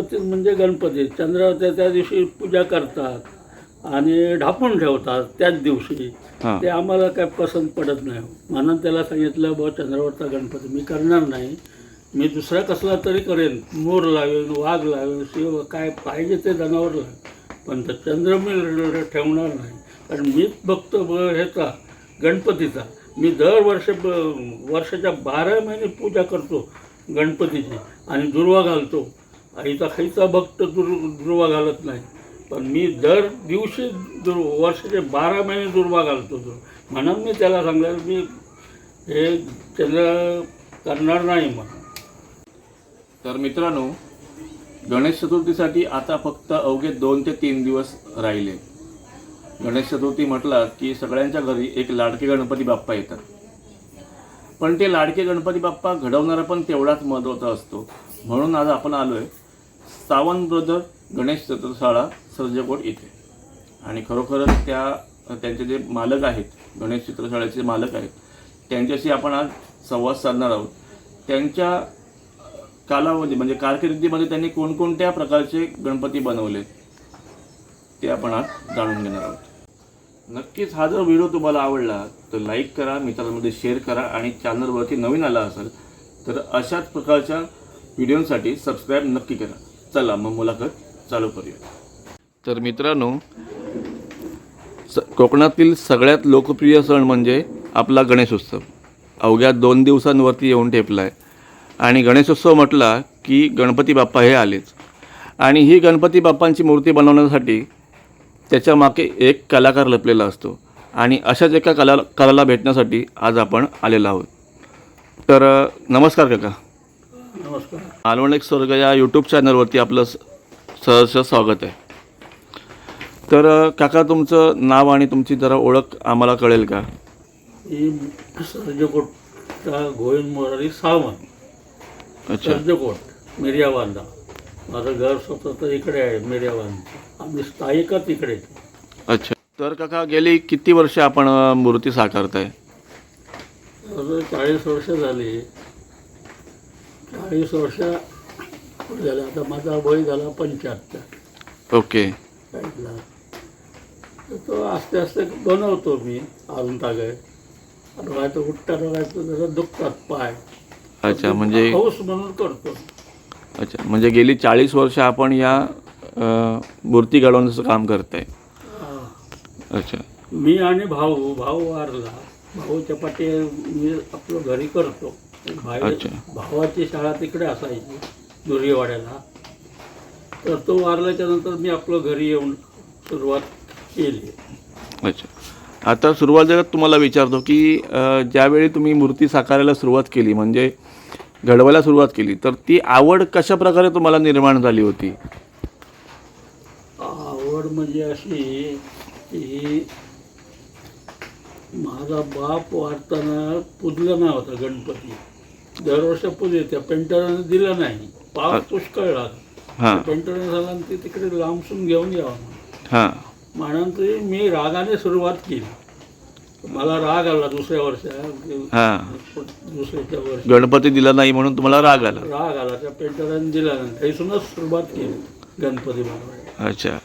म्हणजे गणपती. चंद्रावत्या त्या दिवशी पूजा करतात आणि ढापून ठेवतात त्याच दिवशी. हां. ते आम्हाला काय पसंत पडत नाही. म्हणून त्याला सांगितलं बुवा चंद्रावरचा गणपती मी करणार नाही. मी दुसरा कसला तरी करेन. मोर लावेन वाघ लावेन शिव काय पाहिजे ते जनावर लावेन. पण तर चंद्र मी र- र- ठेवणार नाही. कारण मीच बघतो ब ह्याचा गणपतीचा. मी दर वर्ष ब- वर्षाच्या बारा महिने पूजा करतो गणपतीची आणि दुर्वा घालतो. आईचा खाईचा भक्त दुर् दुर्वा घालत नाही. पण मी दर दिवशी दुर् वर्षाचे बारा महिने दुर्वा घालतो तो म्हणून मी त्याला सांगलं मी हे चंद्र करणार नाही म्हणून. तर मित्रांनो गणेश चतुर्थीसाठी आता फक्त अवघे दोन ते तीन दिवस राहिले. गणेश चतुर्थी म्हटलं की सगळ्यांच्या घरी एक लाडके गणपती बाप्पा येतात. पण ते लाडके गणपती बाप्पा घडवणारा पण तेवढाच महत्त्वाचा असतो. म्हणून आज आपण आलोय सावंत ब्रदर गणेश चतुर्थशाळा सर्जकोट इथे. आणि खरोखरच त्या त्यांचे जे मालक आहेत गणेश चित्रशाळेचे मालक आहेत त्यांच्याशी आपण आज संवाद साधणार आहोत. त्यांच्या कालावधी म्हणजे कारकिर्दीमध्ये त्यांनी कोणकोणत्या प्रकारचे गणपती बनवले ते आपण आज जाणून घेणार आहोत. नक्कीच हा जर व्हिडिओ तुम्हाला आवडला तर लाईक करा मित्रांमध्ये शेअर करा आणि चॅनलवरती नवीन आला असेल तर अशाच प्रकारच्या व्हिडिओसाठी सबस्क्राईब नक्की करा. चला मग मुलाखत चालू करूया. तर मित्रांनो स कोकणातील सगळ्यात लोकप्रिय सण म्हणजे आपला गणेशोत्सव. अवघ्या दोन दिवसांवरती येऊन ठेपला आहे आणि गणेशोत्सव म्हटला की गणपती बाप्पा हे आलेच. आणि ही गणपती बाप्पांची मूर्ती बनवण्यासाठी त्याच्यामागे एक कलाकार लपलेला असतो. आणि अशाच एका कला कलाला भेटण्यासाठी आज आपण आलेलो आहोत. तर नमस्कार काका. नमस्कार. मालवण एक स्वर्ग या यूट्यूब चॅनलवरती आपलं सहर्ष स्वागत आहे. तर काका तुमचं नाव आणि तुमची जरा ओळख आम्हाला कळेल का? सर्जकोटचा गोविंद मोरारी सावंत. अच्छा. सर्जकोट मिर्यावांदा. माझं घर स्वतःचं इकडे आहे मिर्यावांदा. आम्ही स्थायिकच इकडे. अच्छा. तर काका गेली किती वर्ष आपण मूर्ती साकारताय? चाळीस वर्ष झाली. चाळीस वर्ष झाले. आता माझा वय झाला पंच्याहत्तर. ओके. तर तो आस्ते आस्ते बनवतो मी अजून तागे. रोगायचं उठता रोगायचं जसं दुखतात पाय. अच्छा म्हणजे हौस म्हणून करतो. अच्छा म्हणजे गेली चाळीस वर्ष आपण या मूर्ती घडवण्याचं काम करताय. अच्छा. मी आणि भाऊ भाऊ वारला. भाऊच्या पाठी मी आपलं घरी करतो. बाहेर. भावाची शाळा तिकडे असायची दुर्गेवाड्याला. तर तो वारल्याच्या नंतर मी आपलं घरी येऊन सुरुवात केली. अच्छा. आता सुरुवातीला तुम्हाला विचारतो की अ, ज्यावेळी तुम्ही मूर्ती साकारायला सुरुवात केली म्हणजे घडवायला सुरुवात केली तर ती आवड कशा प्रकारे तुम्हाला निर्माण झाली होती? आवड म्हणजे अशी की माझा बाप वारताना पुजलं नाही होता गणपती. दरवर्षी पूजे त्या पेंटरने दिलं नाही. पाव पुष्कळ पेंटरने झाला ते तिकडे लांबसून घेऊन यावं म्हणून. ते मी रागाने सुरुवात केली. मला राग आला दुसऱ्या वर्षात हां. दुसऱ्याच्या वर्षी. गणपती दिला नाही म्हणून तुम्हाला राग आला. राग आला. त्या पेंटराने दिला नाही. इथूनच सुरुवात केली. गणपती अच्छा.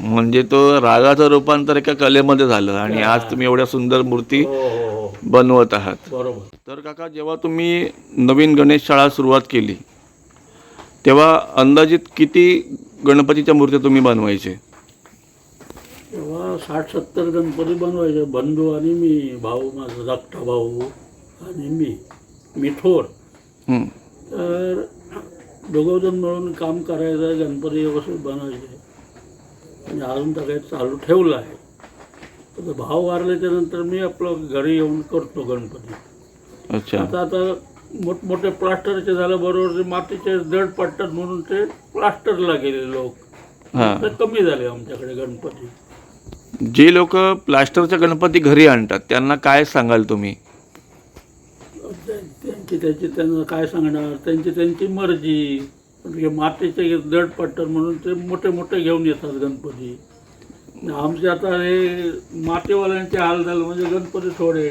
म्हणजे तो रागाचं रूपांतर एका कलेमध्ये झालं आणि आज तुम्ही एवढ्या सुंदर मूर्ती हो हो हो. बनवत आहात. बरोबर. तर काका जेव्हा तुम्ही नवीन गणेश शाळा सुरुवात केली तेव्हा अंदाजित किती गणपतीच्या मूर्त्या तुम्ही बनवायचे? तेव्हा साठ सत्तर गणपती बनवायचे. बंधू आणि मी भाऊ माझा धाकटा भाऊ आणि मी मी थोर. हं. तर दोघंजण मिळून काम करायचं गणपती व्यवस्थित बनवायचे आणि अजून तर काही चालू ठेवलं आहे. तर भाव वारल्याच्या नंतर मी आपलं घरी येऊन करतो गणपती. अच्छा. आता आता मोठमोठे प्लास्टरचे झालं बरोबर ते मातीचे जड पडतात म्हणून ते प्लास्टरला गेले लोक. हां. तर कमी झाले आमच्याकडे गणपती. जे लोक प्लास्टरच्या गणपती घरी आणतात त्यांना काय सांगाल तुम्ही? त्यांची त्यांची त्यांना काय सांगणार? त्यांची त्यांची मर्जी. हे मातीचे जड पडतात म्हणून ते मोठे मोठे घेऊन येतात गणपती. आमचे आता हे मातीवाल्यांचे हाल झाले म्हणजे गणपती थोडे.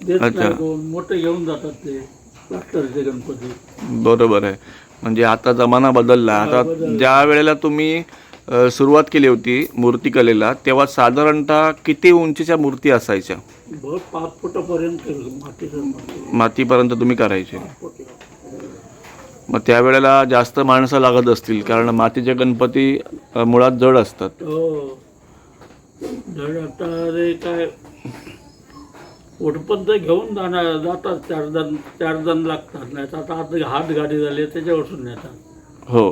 देत. नाही कोण मोठे घेऊन जातात ते. प्लास्टरचे गणपती. बरोबर आहे. म्हणजे आता जमाना बदलला. आता. ज्या वेळेला तुम्ही सुरुवात केली होती मूर्तिकलेला तेव्हा साधारणतः किती उंचीच्या मूर्ती असायच्या? पाच फुटापर्यंत केलं मातीचं मूर्ती. मातीपर्यंत तुम्ही करायचे. मग त्यावेळेला जास्त माणसं लागत असतील कारण मातीचे गणपती अ, मुळात जड असतात. हो. जड आता रे काय? उठपंत घेऊन जाणार जातात चार जण चार जण लागतात. नाही तर आता आता हात गाडी झाली आहे, त्याच्यावरसून नेतात हो.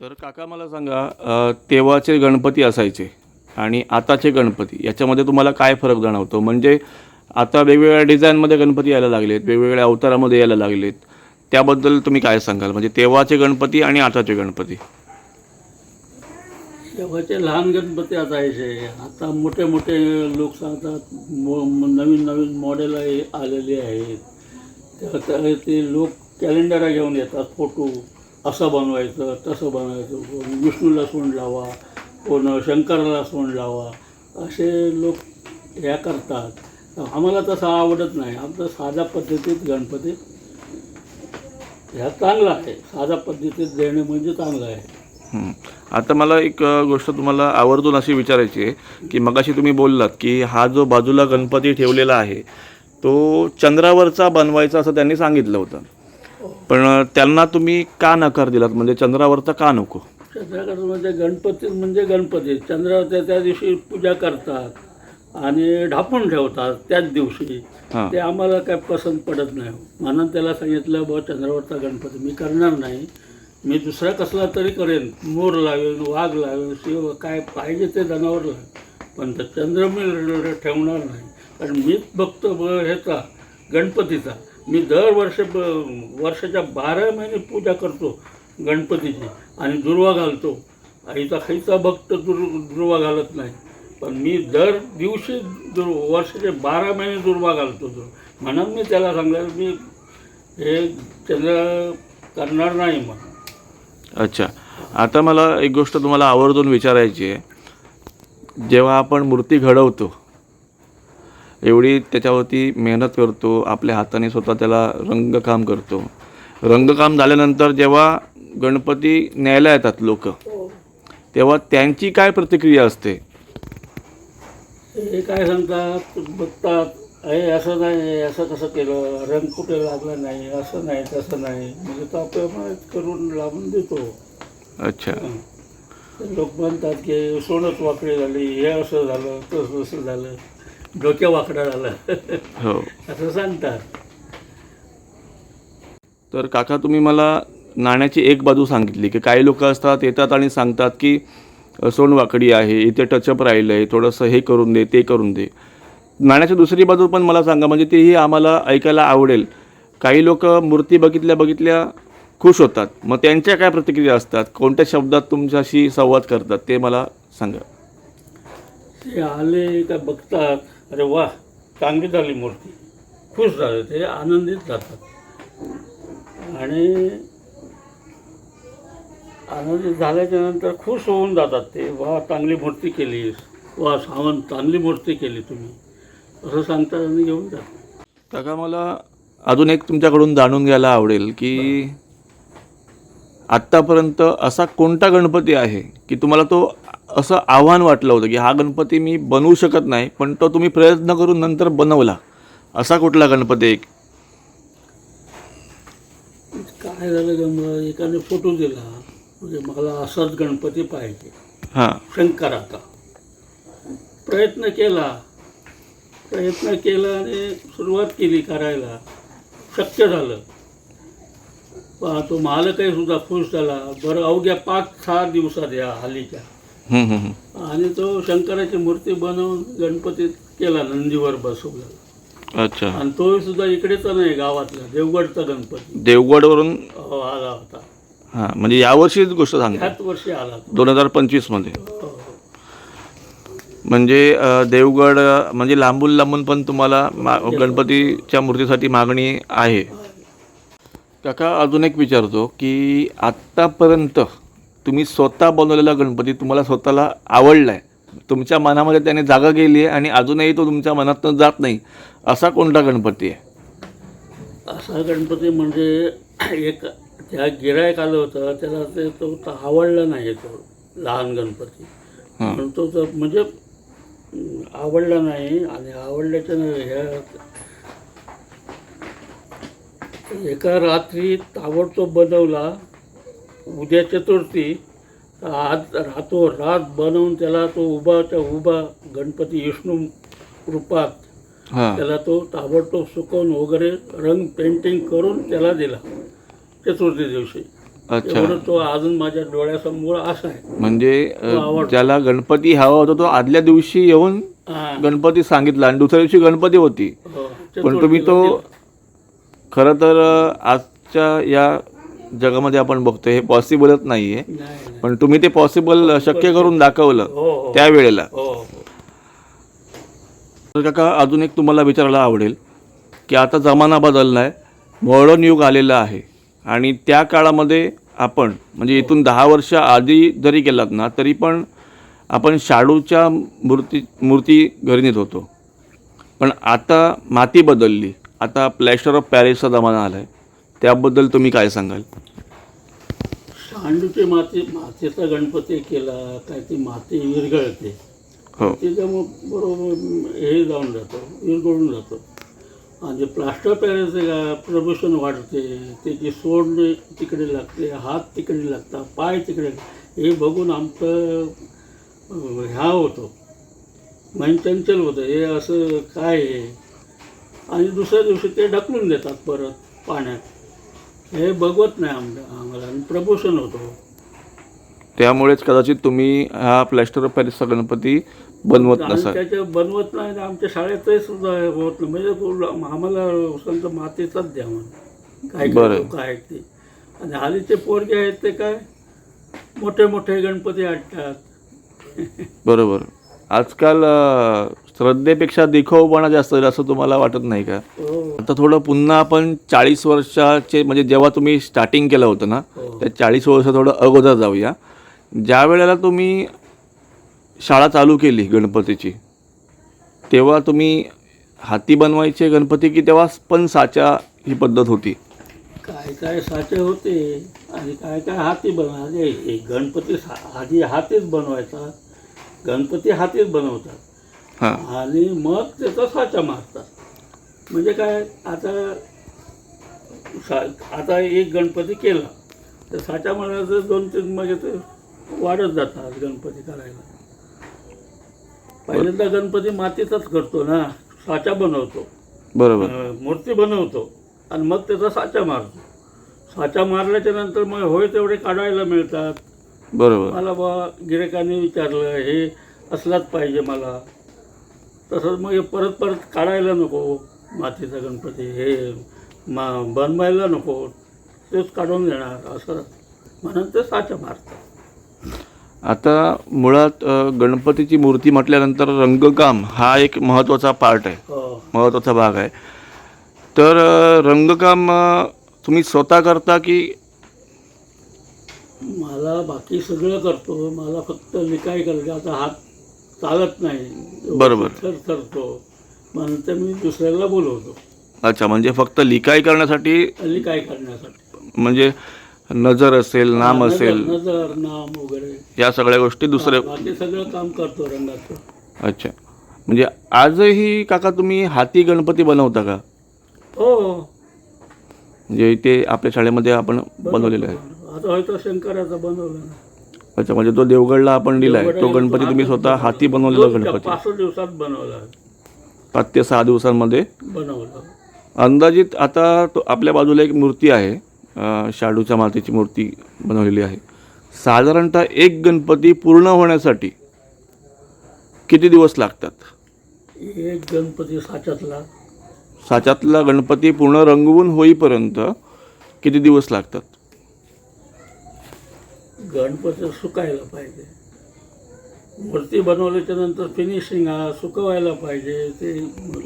तर काका मला सांगा तेव्हाचे गणपती असायचे आणि आताचे गणपती याच्यामध्ये तुम्हाला काय फरक जाणवतो? म्हणजे आता वेगवेगळ्या डिझाईनमध्ये गणपती यायला लागलेत वेगवेगळ्या अवतारामध्ये यायला लागलेत. त्याबद्दल तुम्ही काय सांगाल? म्हणजे तेव्हाचे गणपती आणि आताचे गणपती. तेव्हाचे लहान गणपती असायचे. आता मोठे मोठे लोक सांगतात मो नवीन नवीन मॉडेल आलेले आहेत. त्या- ते लोक कॅलेंडर घेऊन येतात फोटो असं बनवायचं तसं बनवायचं. कोण विष्णूला सोंड लावा कोण शंकराला सोंड लावा असे लोक ह्या करतात. आम्हाला तसं आवडत नाही. आमचं साध्या पद्धतीत गणपती ह्या चांगला आहे. साध्या पद्धतीत देणे म्हणजे चांगलं आहे. आता मला एक गोष्ट तुम्हाला आवर्जून अशी विचारायची आहे की मगाशी तुम्ही बोललात की हा जो बाजूला गणपती ठेवलेला आहे तो चंद्रावरचा बनवायचा असं त्यांनी सांगितलं होतं. पण त्यांना तुम्ही का नकार दिलात? म्हणजे चंद्रावरचा का नको? चंद्रकांत म्हणजे गणपती म्हणजे गणपती. चंद्रावरच्या त्या दिवशी पूजा करतात आणि ढापून ठेवतात त्याच दिवशी. हां. ते आम्हाला काय पसंत पडत नाही. म्हणून त्याला सांगितलं बुवा चंद्रावरचा गणपती मी करणार नाही. मी दुसरा कसला तरी करेन. मोर लावेन वाघ लावेन शिव काय पाहिजे ते जनावर लावेन पण तर चंद्र मी ठेवणार नाही. कारण मीच बघतो ब ह्याचा गणपतीचा. मी दरवर्ष ब वर्षाच्या बारा महिने पूजा करतो गणपतीची आणि दुर्वा घालतो. आईचा खायचा भक्त दुर् दुर्वा घालत नाही. पण मी दर दिवशी दुर् वर्षाचे बारा महिने दुर्वा घालतो. तो म्हणून मी त्याला सांगलं मी हे चंद्र करणार नाही म्हणून. अच्छा. आता मला एक गोष्ट तुम्हाला आवर्जून विचारायची आहे. जेव्हा आपण मूर्ती घडवतो एवढी त्याच्यावरती मेहनत करतो आपल्या हाताने स्वतः त्याला रंगकाम करतो. रंगकाम झाल्यानंतर जेव्हा गणपती न्यायला येतात लोक तेव्हा त्यांची काय प्रतिक्रिया असते? हे काय सांगतात? बघतात अरे असं नाही असं कसं केलं रंग कुठे लागला नाही असं नाही तसं नाही. म्हणजे तो आपल्याला करून लावून देतो. अच्छा. लोक म्हणतात की सोनच वाकडी झाली हे असं झालं तसं असं झालं. डोक्या वाकडा झालं हो. असं सांगतात. तर काका तुम्ही मला नाण्याची एक बाजू सांगितली की काही लोक असतात येतात आणि सांगतात की सोनवाकडी आहे इथे टचअप राहिलं आहे थोडंसं हे करून दे ते करून दे. नाण्याची दुसरी बाजू पण मला सांगा म्हणजे तेही आम्हाला ऐकायला आवडेल. काही लोक मूर्ती बघितल्या बघितल्या खुश होतात. मग त्यांच्या काय प्रतिक्रिया असतात? कोणत्या शब्दात तुमच्याशी संवाद करतात? ते मला सांगा. ते आले का बघतात? अरे वा चांगली झाली मूर्ती. खुश झाले ते आनंदित जातात. आणि आनंदित झाल्याच्यानंतर खुश होऊन जातात ते. वा चांगली मूर्ती केलीस वा सावंत चांगली मूर्ती केली तुम्ही. असं सांगतात आणि घेऊन जातात काका मला अजून एक तुमच्याकडून जाणून घ्यायला आवडेल की आत्तापर्यंत असा कोणता गणपती आहे की तुम्हाला तो असं आव्हान वाटलं होतं की हा गणपती मी बनवू शकत नाही पण तो तुम्ही प्रयत्न करून नंतर बनवला. असा कुठला गणपती एक काय झालं एकाने फोटो दिला. म्हणजे मला असाच गणपती पाहिजे. हां. शंकराचा प्रयत्न केला. प्रयत्न केला आणि सुरुवात केली करायला. शक्य झालं. पहा तो मालकही सुद्धा खुश झाला. बरं अवघ्या पाच सहा दिवसात या हम्म. आणि तो शंकराची मूर्ती बनवून गणपतीत केला नंदीवर बसवला. अच्छा. आणि तो सुद्धा इकडेच नाही गावातला देवगडचा गणपती. देवगडवरून? हो, आला होता. हां म्हणजे यावर्षीच गोष्ट सांगता. ह्याच वर्षी आला तो दोन हजार पंचवीसमध्ये. हो, हो. म्हणजे अ, देवगड अ, म्हणजे लांबून लांबून पण तुम्हाला मा गणपतीच्या मूर्तीसाठी मागणी आहे. काका अजून एक विचारतो की आत्तापर्यंत तुम्ही स्वतः बनवलेला गणपती तुम्हाला स्वतःला आवडला आहे तुमच्या मनामध्ये त्याने जागा गेली आहे आणि अजूनही तो तुमच्या मनातून जात नाही. असा कोणता गणपती आहे? असा गणपती म्हणजे एक त्या गिरायक आलं होतं त्याला ते तो आवडला नाही तो लहान गणपती. म्हणून तो तो म्हणजे आवडला नाही आणि आवडल्याच्या ह्या एका रात्री ताबडतोब बनवला. उद्या चतुर्थी तर आज रातो रात बनवून त्याला तो उभाच्या उभा गणपती विष्णू रूपात त्याला तो ताबडतोब सुकवून वगैरे रंग पेंटिंग करून त्याला दिला चतुर्थी दिवशी अच्छा तो अजून माझ्या डोळ्यासमोर असा आहे म्हणजे अ, तो आवडतो. ज्याला गणपती हवा होता तो आदल्या दिवशी येऊन. गणपती सांगितला आणि दुसऱ्या दिवशी गणपती होती हो. पण तुम्ही तो खरं तर आजच्या या जगामध्ये आपण बघतो हे पॉसिबलच नाही आहे. पण तुम्ही ते पॉसिबल शक्य करून दाखवलं हो हो. त्यावेळेला. हो. तर काका अजून एक तुम्हाला विचारायला आवडेल की आता जमाना बदलला आहे मॉडर्न युग आलेलं आहे आणि त्या काळामध्ये आपण म्हणजे इथून दहा वर्ष आधी जरी गेलात ना तरी पण आपण शाडूच्या मूर्ती मूर्ती घरी नेत होतो. पण आता माती बदलली. आता प्लॅस्टर ऑफ पॅरिसचा जमाना आला आहे त्याबद्दल तुम्ही काय सांगाल? सांडूची माती मातीचा गणपती केला काय ती माती विरघळते. हो. त्याच्यामुळे बरोबर हे जाऊन जातो विरघळून जातो. आणि प्लास्टर पॅरेचं का प्रदूषण वाढते त्याची सोड तिकडे लागते हात तिकडे लागतात पाय तिकडे हे बघून आमचं ह्या होतो. मन चंचल होतं. हे असं काय आहे? आणि दुसऱ्या दिवशी ते ढकलून देतात परत पाण्यात. हे बघवत नाही आम्हाला. आणि होतं. त्यामुळेच कदाचित तुम्ही हा प्लॅस्टर ऑफ पॅरिसचा गणपती बनवत आणि नसाल. त्याच्या बनवत नाही आणि आमच्या शाळेतही सुद्धा होत नाही. म्हणजे पूर्ण आम्हाला संत मातीचाच द्या म्हणून. काय काय बरं. लोक आहेत ते. आणि हल्लीचे पोरगे आहेत ते काय? मोठे मोठे गणपती आणतात. बरोबर. आजकाल अ, श्रद्धेपेक्षा दिखाऊपणा जास्त आहे असं तुम्हाला वाटत नाही का? हो. आता थोडं पुन्हा आपण चाळीस वर्षाचे म्हणजे जेव्हा तुम्ही स्टार्टिंग केलं होतं ना हो. त्या चाळीस वर्ष थोडं अगोदर जाऊया. ज्या वेळेला तुम्ही शाळा चालू केली गणपतीची तेव्हा तुम्ही हाती बनवायचे गणपती की तेव्हा पण साच्या ही पद्धत होती? काय काय साचे होते आणि काय काय हाती बनवायचे गणपती आधी हातीच बनवायचा गणपती हातीच बनवतात. आणि मग त्याचा साचा मारतात. म्हणजे काय आता सा आता एक गणपती केला. तर साचा मारायचं दोन तीन म्हणजे ते वाढत जातात गणपती करायला. पहिल्यांदा गणपती मातीचाच करतो ना साचा बनवतो. बरोबर. मूर्ती बनवतो आणि मग त्याचा साचा मारतो. साचा मारल्याच्या नंतर मग होय तेवढे काढायला मिळतात. बरोबर. मला बा गिरायकाने विचारलं हे असलाच पाहिजे मला. तसंच मग हे परत परत काढायला नको. मातीचा गणपती हे मा बनवायला नको. तेच काढून देणार असं म्हणून ते साचा मारतात. आता मुळात गणपतीची मूर्ती म्हटल्यानंतर रंगकाम हा एक महत्त्वाचा पार्ट आहे. हो. महत्त्वाचा भाग आहे. तर रंगकाम तुम्ही स्वतः करता की? मला बाकी सगळं करतो. मला फक्त लिकाय करायचं आता हात चालत नाही. बरोबर. थर थरतो म्हणून ते मी दुसऱ्याला बोलवतो. अच्छा म्हणजे फक्त लिखाई करण्यासाठी लिकाय करण्यासाठी. म्हणजे नजर असेल नाम असेल. नजर नाम वगैरे. या सगळ्या गोष्टी दुसरे बाकी सगळं काम करतो रंगाचं. अच्छा. म्हणजे आजही काका तुम्ही हाती गणपती बनवता का? हो. म्हणजे इथे आपल्या शाळेमध्ये आपण बनवलेलं आहे. आता हयतो शंकराचा बनवला अच्छा म्हणजे तो देवगडला आपण दिलाय. तो गणपती तुम्ही स्वतः हाती बनवलेला गणपती. दिवसात बनवला. पाच ते सहा दिवसांमध्ये? बनवला. अंदाजित आता तो आपल्या बाजूला एक मूर्ती आहे. शाडूच्या मातीची मूर्ती बनवलेली आहे. साधारणतः एक गणपती पूर्ण होण्यासाठी किती दिवस लागतात? एक गणपती साच्यातला. साच्यातला गणपती पूर्ण रंगवून होईपर्यंत किती दिवस लागतात? गणपती सुकायला पाहिजे. मूर्ती बनवल्याच्या नंतर फिनिशिंग सुकवायला पाहिजे. ते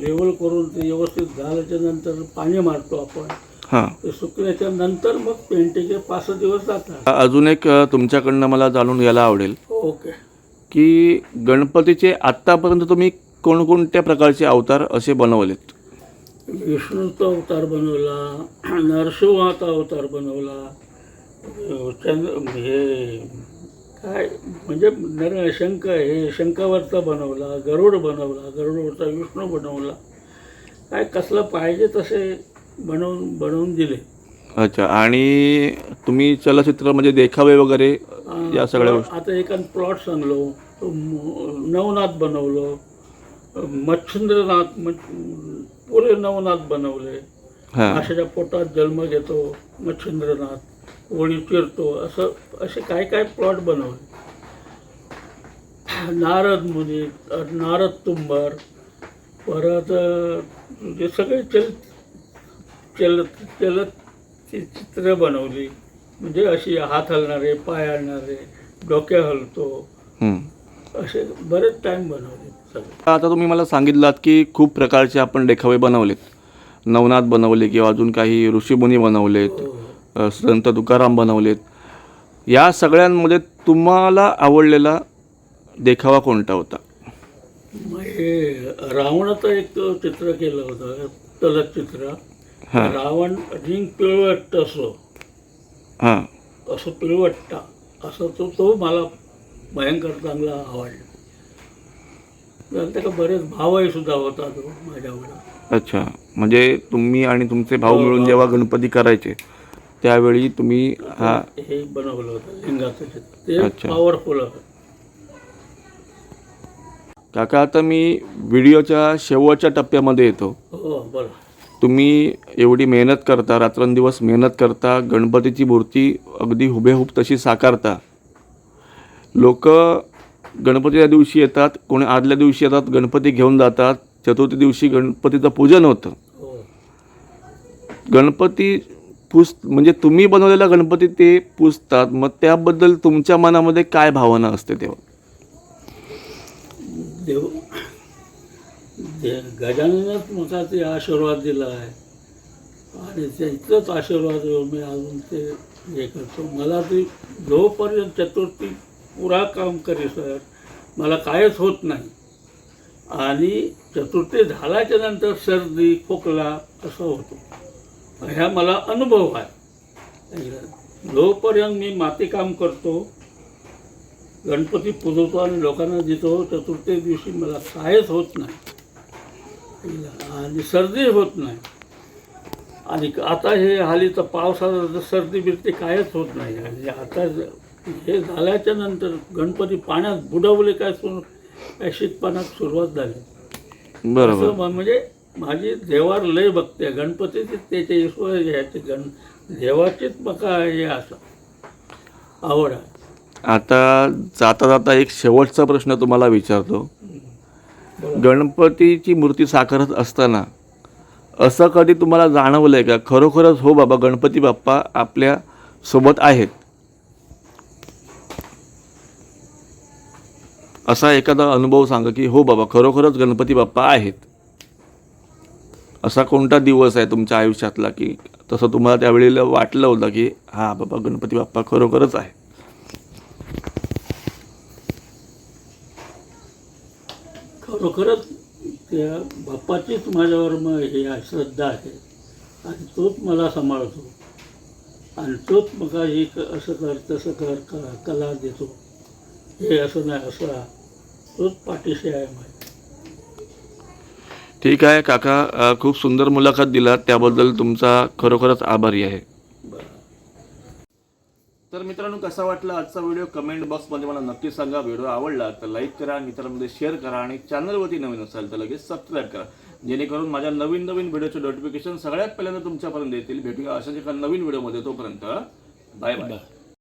लेवल करून ते व्यवस्थित झाल्याच्यानंतर पाणी मारतो आपण. हां. ते सुकल्याच्या नंतर मग पेंटिंगचे पाच दिवस जातात. अजून एक तुमच्याकडनं मला जाणून घ्यायला आवडेल. ओके. की गणपतीचे आत्तापर्यंत तुम्ही कोणकोणत्या प्रकारचे अवतार असे बनवलेत? विष्णूचा अवतार बनवला नरसिंहाचा अवतार बनवला चंद्र हे काय म्हणजे नर शंख हे शंखावरचा बनवला गरुड बनवला गरुडवरचा विष्णू बनवला काय कसलं पाहिजे तसे बनवून बनवून दिले. अच्छा आणि तुम्ही चलचित्र म्हणजे देखावे वगैरे या सगळ्या गोष्टी आता एका प्लॉट सांगलो नवनाथ बनवलं मच्छिंद्रनाथ पुरे नवनाथ बनवले माशाच्या पोटात जन्म घेतो मच्छिंद्रनाथ. ओळी चिरतो असं असे काय काय प्लॉट बनवले? नारद मुनी नारद तुंबर परत जे सगळे चल चल चलत ची चित्र बनवली. म्हणजे अशी हात हलणारे पाय हलणारे डोके हलतो. असे बरेच टाईम बनवले सगळे. आता तुम्ही मला सांगितलात की खूप प्रकारचे आपण देखावे बनवलेत. नवनाथ बनवले किंवा अजून काही ऋषीमुनी बनवलेत. हो. संत तुकाराम बनवलेत. या सगळ्यांमध्ये तुम्हाला आवडलेला देखावा कोणता होता? हे रावणाचं एक चित्र केलं होतं चलचित्र हां. रावण रिंग पिळवट असो. हां. असं पिळवट्टा असं तो तो मला भयंकर चांगला आवडला. नंतर का बरेच भावही सुद्धा होता तो माझ्यावर. अच्छा. म्हणजे तुम्ही आणि तुमचे भाऊ हो, मिळून हो. जेव्हा गणपती करायचे त्यावेळी तुम्ही हा हे बनवलं होतं लिंगाचं चित्र ते अच्छा. पॉवरफुल काका आता मी व्हिडिओच्या शेवटच्या टप्प्यामध्ये येतो. हो बरं तुम्ही एवढी मेहनत करता रात्रंदिवस मेहनत करता गणपतीची मूर्ती अगदी हुबेहूब तशी साकारता. लोक गणपतीच्या दिवशी येतात कोणी आदल्या दिवशी येतात गणपती घेऊन जातात चतुर्थी दिवशी गणपतीचं पूजन होतं. हो. गणपती पुस म्हणजे तुम्ही बनवलेला गणपती ते पुजतात मग त्याबद्दल तुमच्या मनामध्ये काय भावना असते तेव्हा? देव दे गजाननच मोठा ते आशीर्वाद दिला आहे आणि त्यांचाच आशीर्वाद मी अजून ते हे करतो. मला ते जोपर्यंत चतुर्थी पुरा काम करी सर मला कायच होत नाही. आणि चतुर्थी झाल्याच्यानंतर सर्दी खोकला असं होतो. ह्या मला अनुभव आहे. जोपर्यंत मी मातीकाम करतो गणपती पुजवतो आणि लोकांना देतो चतुर्थी दिवशी मला कायच होत नाही. आणि सर्दी होत नाही. आणि आता हे हालीचं पावसाचं सर्दी बिर्दी कायच होत नाही. आणि आता हे झाल्याच्यानंतर गणपती पाण्यात बुडवले काय सुरू शीतपानात सुरुवात झाली. बरोबर. म्हणजे माझी देवार लय बघते गणपतीची त्याचे ईश्वर घ्यायचे. गण देवाचीच बघा हे असं. आवड आहे. आता जाता जाता एक शेवटचा प्रश्न तुम्हाला विचारतो. गणपतीची मूर्ती साकारत असताना असं कधी तुम्हाला जाणवलं आहे का? खरोखरच हो बाबा गणपती बाप्पा आपल्यासोबत आहेत. असा एखादा अनुभव सांगा की हो बाबा खरोखरच गणपती बाप्पा आहेत. असा कोणता दिवस आहे तुमच्या आयुष्यातला की तसं तुम्हाला त्यावेळेला वाटलं होतं की हा बाबा गणपती बाप्पा खरोखरच आहे? खरोखरच त्या बाप्पाचीच माझ्यावर मग हे श्रद्धा आहे. आणि तोच मला सांभाळतो. आणि तोच मग हे असं कर तसं कर कला देतो. हे असं नाही असं तोच पाठीशी आहे माझ्या. ठीक आहे काका. खूप सुंदर मुलाखत दिलात. त्याबद्दल तुमचा खरोखरच आभारी आहे. बरं तर मित्रांनो कसा वाटला आजचा व्हिडिओ? कमेंट बॉक्समध्ये मला नक्की सांगा. व्हिडिओ आवडला तर लाईक करा मित्रांमध्ये शेअर करा आणि चॅनलवरती नवीन असाल तर लगेच सबस्क्राईब करा. जेणेकरून माझ्या नवीन नवीन व्हिडिओचे नोटिफिकेशन सगळ्यात पहिल्यांदा तुमच्यापर्यंत येतील. भेटूया अशाच एका नवीन व्हिडिओमध्ये. तोपर्यंत बाय बाय